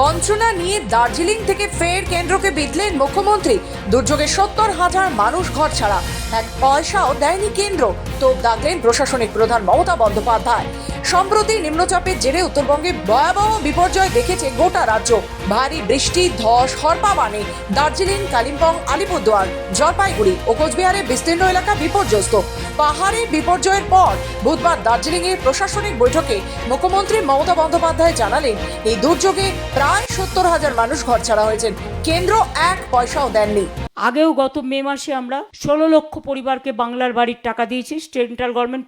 বঞ্চনা নিয়ে দার্জিলিং থেকে ফের কেন্দ্রকে বিধলেন মুখ্যমন্ত্রী। দুর্যোগে সত্তর হাজার মানুষ ঘর ছাড়া। এক পয়সাও দেয়নি কেন্দ্র। তোপ দাগলেন প্রশাসনিক প্রধান মমতা বন্দ্যোপাধ্যায়। সম্প্রতি নিম্নচাপের জেরে উত্তরবঙ্গে ভয়াবহ বিপর্যয় দেখেছে গোটা রাজ্য। ভারী বৃষ্টি, ধস হরপাবানে দার্জিলিং, কালিম্পং, আলিপুরদুয়ার, জলপাইগুড়ি ও কোচবিহারের বিস্তীর্ণ এলাকা বিপর্যস্ত। পাহাড়ে বিপর্যয়ের পর বুধবার দার্জিলিংয়ের প্রশাসনিক বৈঠকে মুখ্যমন্ত্রী মমতা বন্দ্যোপাধ্যায় জানালেন, এই দুর্যোগে প্রায় সত্তর হাজার মানুষ ঘর ছাড়া হয়েছেন। কেন্দ্র এক পয়সাও দেননি। আগেও গত মে মাসে আমরা ষোলো লক্ষ পরিবারকে বাংলার বাড়ির টাকা দিয়েছি। সেন্ট্রাল গভর্নমেন্ট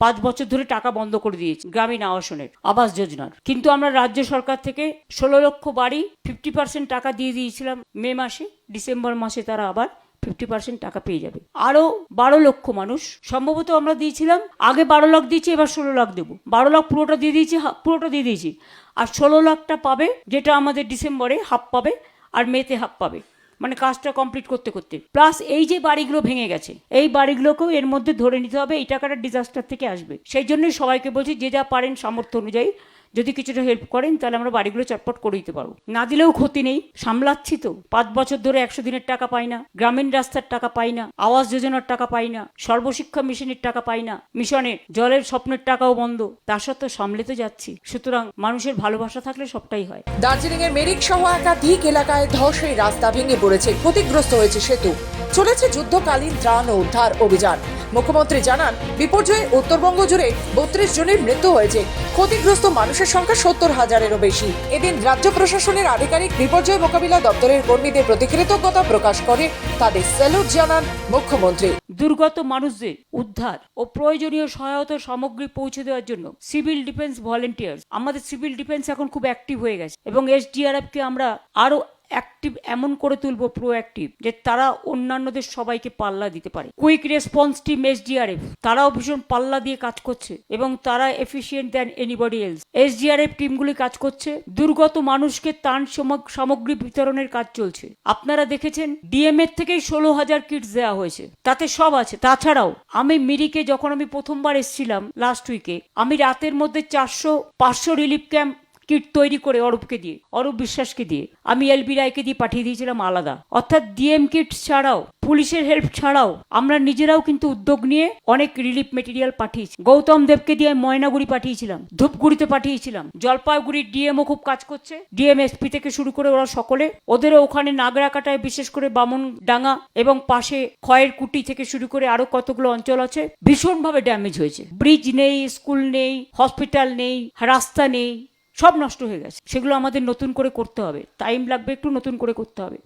পাঁচ বছর ধরে টাকা বন্ধ করে দিয়েছে, গ্রামীণ আবাসনের, আবাস যোজনার। কিন্তু আমরা রাজ্য সরকার থেকে ষোলো লক্ষ বাড়ি ফিফটি পার্সেন্ট টাকা দিয়ে দিয়েছিলাম, মে মাসে, ডিসেম্বর মাসে তারা আবার ফিফটি পার্সেন্ট টাকা পেয়ে যাবে। আরও বারো লক্ষ মানুষ, সম্ভবত আমরা দিয়েছিলাম, আগে বারো লাখ দিয়েছি, এবার ষোলো লাখ দেবো। বারো লাখ পুরোটা দিয়ে দিয়েছি পুরোটা দিয়ে দিয়েছি। আর ষোলো লাখটা পাবে, যেটা আমাদের ডিসেম্বরে হাফ পাবে, আর মেতে হাফ পাবে। মানে কাজটা কমপ্লিট করতে করতে। প্লাস এই যে বাড়িগুলো ভেঙে গেছে, এই বাড়িগুলোকেও এর মধ্যে ধরে নিতে হবে এই টাকাটা ডিজাস্টার থেকে আসবে। সেই জন্যই সবাইকে বলছি, যে যা পারেন সামর্থ্য অনুযায়ী যদি কিছুটা হেল্প করেন, তাহলে আমরা বাড়িগুলো চটপট করে দিতে পারব। না দিলেও ক্ষতি নেই। সামলাচ্ছি তো। পাঁচ বছর ধরে একশো দিনের টাকা পাই না। গ্রামীণ রাস্তার টাকা পাই না। আবাস যোজনার টাকা পাই না। সর্বশিক্ষা মিশনের টাকা পাই না। মিশনের জলের স্বপ্নের টাকাও বন্ধ। তা সত্ত্বেও সামলে তো যাচ্ছি। সুতরাং মানুষের ভালোবাসা থাকলে সবটাই হয়। দার্জিলিং এর মেরিক সহ একাধিক এলাকায় ধসে রাস্তা ভেঙে পড়েছে। ক্ষতিগ্রস্ত হয়েছে সেতু। চলেছে যুদ্ধকালীন ত্রাণ ও উদ্ধার অভিযান। মুখ্যমন্ত্রী জানান, বিপর্যয়ে উত্তরবঙ্গ জুড়ে বত্রিশ জনের মৃত্যু হয়েছে। ক্ষতিগ্রস্ত মানুষের সংখ্যা সত্তর হাজারেরও বেশি। এদিন রাজ্য প্রশাসনের আধিকারিক বিপর্যয় মোকাবিলা দপ্তরের কর্মীদের প্রতি কৃতজ্ঞতা প্রকাশ করে তাদের স্যালুট জানান মুখ্যমন্ত্রী। দুর্গত মানুষদের উদ্ধার ও প্রয়োজনীয় সহায়তা সামগ্রী পৌঁছে দেওয়ার জন্য সিভিল ডিফেন্স ভলেন্টিয়ার্স, আমাদের সিভিল ডিফেন্স এখন খুব অ্যাক্টিভ হয়ে গেছে এবং এসডিআরএফকে আমরা আরও অ্যাক্টিভ এমন করে তুলবো প্রো অ্যাক্টিভ যে তারা অন্যান্যদের সবাইকে পাল্লা দিতে পারে। কুইক রেসপন্স টিম এসডিআরএফ তারাও ভীষণ পাল্লা দিয়ে কাজ করছে এবং তারা efficient than anybody else SDRF টিমগুলি কাজ করছে, দুর্গত মানুষকে সামগ- সামগ্রী বিতরণের কাজ চলছে। আপনারা দেখেছেন ডিএমএর থেকেই ষোলো হাজার কিটস দেওয়া হয়েছে। তাতে সব আছে। তাছাড়াও, আমি মিরিকে যখন আমি প্রথমবার এসেছিলাম লাস্ট উইকে আমি রাতের মধ্যে চারশো, পাঁচশো রিলিফ ক্যাম্প কিট তৈরি করে অরূপকে দিয়ে, অরূপ বিশ্বাসকে দিয়ে। আমি এলবি রায়কে দিয়ে পাঠিয়ে দিয়েছিলাম আলাদা। অর্থাৎ ডিএম কিট ছাড়াও, পুলিশের হেল্প ছাড়াও আমরা নিজেরাও কিন্তু উদ্যোগ নিয়ে অনেক রিলিফ মেটেরিয়াল পাঠিয়েছি। গৌতম দেবকে দিয়ে ময়নাগুড়ি পাঠিয়েছিলাম, ধূপগুড়িতে পাঠিয়েছিলাম। জলপাইগুড়ির ডিএমও খুব কাজ করছে। ডিএম এসপি থেকে শুরু করে ওরা সকলে। ওদেরও ওখানে নাগরাকাটায় বিশেষ করে বামন ডাঙ্গা এবং পাশে খয়ের কুটি থেকে শুরু করে আরও কতগুলো অঞ্চল আছে, ভীষণভাবে ড্যামেজ হয়েছে। ব্রিজ নেই, স্কুল নেই হসপিটাল নেই, রাস্তা নেই। সব নষ্ট হয়ে গেছে। সেগুলো আমাদের নতুন করে করতে হবে। টাইম লাগবে একটু নতুন করে করতে হবে।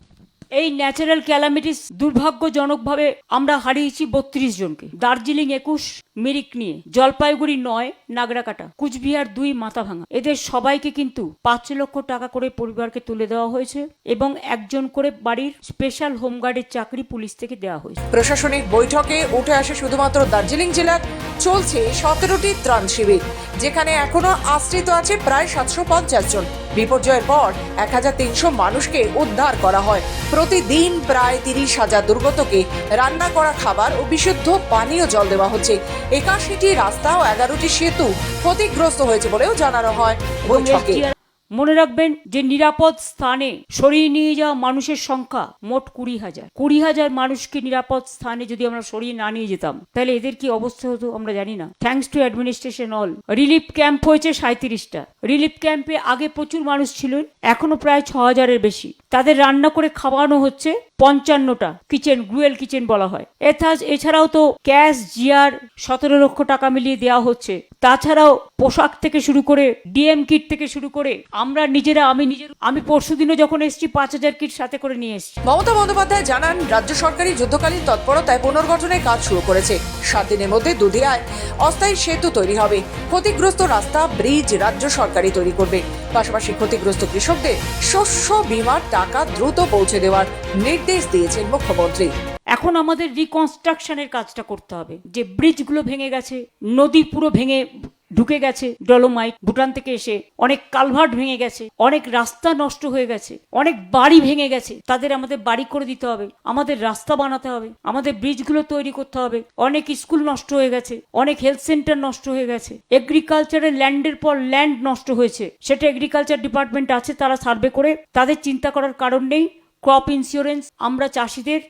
এই ন্যাচারাল ক্যালামিটিস দুর্ভাগ্যজনকভাবে আমরা হারিয়েছি বত্রিশ জনকে। দার্জিলিং একুশ, মিরিক নিয়ে। জলপাইগুড়ি নয়, নাগরাকাটা। কুচবিহার দুই মাথা ভাঙা এদের সবাইকে কিন্তু পাঁচ লক্ষ টাকা করে পরিবারকে তুলে দেওয়া হয়েছে এবং একজন করে বাড়ির স্পেশাল হোমগার্ডের চাকরি পুলিশ থেকে দেওয়া হয়েছে। প্রশাসনিক বৈঠকে উঠে আসে শুধুমাত্র দার্জিলিং জেলার, চলছে সতেরোটি ত্রাণ শিবির, যেখানে এখনও আশ্রিত আছে প্রায় সাতশো পঞ্চাশ জন। বিপর্যয়ের পর এক হাজার তিনশো মানুষকে উদ্ধার করা হয়। প্রতিদিন প্রায় তিরিশ হাজার দুর্গতকে রান্না করা খাবার ও বিশুদ্ধ পানীয় জল দেওয়া হচ্ছে। একাশিটি রাস্তা ও এগারোটি সেতু ক্ষতিগ্রস্ত হয়েছে বলেও জানানো হয়। বৈঠকে মনে রাখবেন যে নিরাপদ স্থানে সরিয়ে নিয়ে যাওয়া মানুষের সংখ্যা মোট কুড়ি হাজার। কুড়ি হাজার মানুষকে নিরাপদ স্থানে যদি আমরা সরিয়ে না নিয়ে যেতাম, তাহলে এদের কি অবস্থা হতো আমরা জানি না। Thanks to administration all relief camp হয়েছে সাঁত্রিশটা রিলিফ ক্যাম্পে আগে প্রচুর মানুষ ছিলেন, এখনও প্রায় ছ হাজারের বেশি। তাদের রান্না করে খাওয়ানো হচ্ছে পঞ্চান্নটা কিচেন, গ্রুয়েল কিচেন বলা হয়। এথা- এছাড়াও তো ক্যাশ জিআর সতেরো লক্ষ টাকা মিলিয়ে দেওয়া হচ্ছে। তাছাড়াও পোশাক থেকে শুরু করে ডিএম কিট থেকে শুরু করে আমরা নিজেরা, আমি নিজের, আমি পরশুদিনও যখন এসেছি, পাঁচ হাজার কিট সাথে করে নিয়ে এসেছি। মমতা বন্দ্যোপাধ্যায় জানান, রাজ্য সরকারি যুদ্ধকালীন তৎপরতায় পুনর্গঠনের কাজ শুরু করেছে। সাত দিনের মধ্যে দুধিয়ায় অস্থায়ী সেতু তৈরি হবে। ক্ষতিগ্রস্ত রাস্তা, ব্রিজ রাজ্য সরকারই তৈরি করবে। পাশাপাশি ক্ষতিগ্রস্ত কৃষকদের শস্য বীমার টাকা দ্রুত পৌঁছে দেওয়ার নির্দেশ দিয়েছেন মুখ্যমন্ত্রী। এখন আমাদের রিকনস্ট্রাকশনের কাজটা করতে হবে। যে ব্রিজগুলো ভেঙে গেছে নদী পুরো ভেঙে ঢুকে গেছে ডলোমাইট ভুটান থেকে এসে। অনেক কালভার্ট ভেঙে গেছে, অনেক রাস্তা নষ্ট হয়ে গেছে, অনেক বাড়ি ভেঙে গেছে। তাদের আমাদের বাড়ি করে দিতে হবে, আমাদের রাস্তা বানাতে হবে, আমাদের ব্রিজগুলো তৈরি করতে হবে। অনেক স্কুল নষ্ট হয়ে গেছে, অনেক হেলথ সেন্টার নষ্ট হয়ে গেছে। এগ্রিকালচারের ল্যান্ডের পর ল্যান্ড নষ্ট হয়েছে। সেটা এগ্রিকালচার ডিপার্টমেন্ট আছে, তারা সার্ভে করে। তাদের চিন্তা করার কারণ নেই। ক্রপ ইন্স্যুরেন্স, আমরা চাষিদের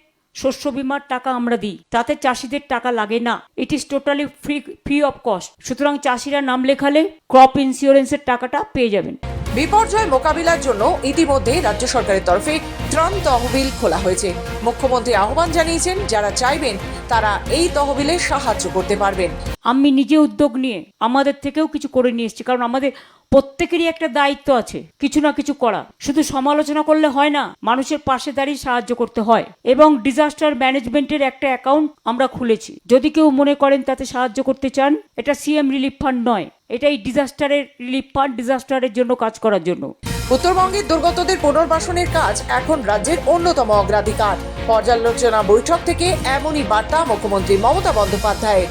শস্য বিমার টাকা আমরা দিই। তাতে চাষিদের টাকা লাগে না। It is totally free free of cost সুতরাং চাষিরা নাম লেখালে ক্রপ ইন্স্যুরেন্সের টাকাটা পেয়ে যাবেন। বিপর্যয় মোকাবিলার জন্য ইতিমধ্যে রাজ্য সরকারের তরফে ত্রাণ তহবিল খোলা হয়েছে। মুখ্যমন্ত্রী আহ্বান জানিয়েছেন যারা চাইবেন তারা এই তহবিলে সাহায্য করতে পারবেন। আমি নিজে উদ্যোগ নিয়ে আমাদের থেকেও কিছু করে নিয়ে এসেছি কারণ আমাদের প্রত্যেকেরই একটা দায়িত্ব আছে, কিছু না কিছু করা। শুধু সমালোচনা করলে হয় না, মানুষের পাশে দাঁড়িয়ে সাহায্য করতে হয়। এবং ডিজাস্টার ম্যানেজমেন্টের একটা অ্যাকাউন্ট আমরা খুলেছি। যদি কেউ মনে করেন তাতে সাহায্য করতে চান, এটা সিএম রিলিফ ফান্ড নয়। এটাই ডিজাস্টারের রিলিফ ফান্ড ডিজাস্টারের জন্য কাজ করার জন্য। উত্তরবঙ্গের দুর্গতদের পুনর্বাসনের কাজ এখন রাজ্যের অন্যতম অগ্রাধিকার। পর্যালোচনা বৈঠক থেকে এমনই বার্তা মুখ্যমন্ত্রী মমতা বন্দ্যোপাধ্যায়ের।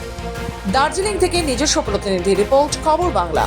দার্জিলিং থেকে নিজস্ব প্রতিনিধি রিপোর্ট, খবর বাংলা।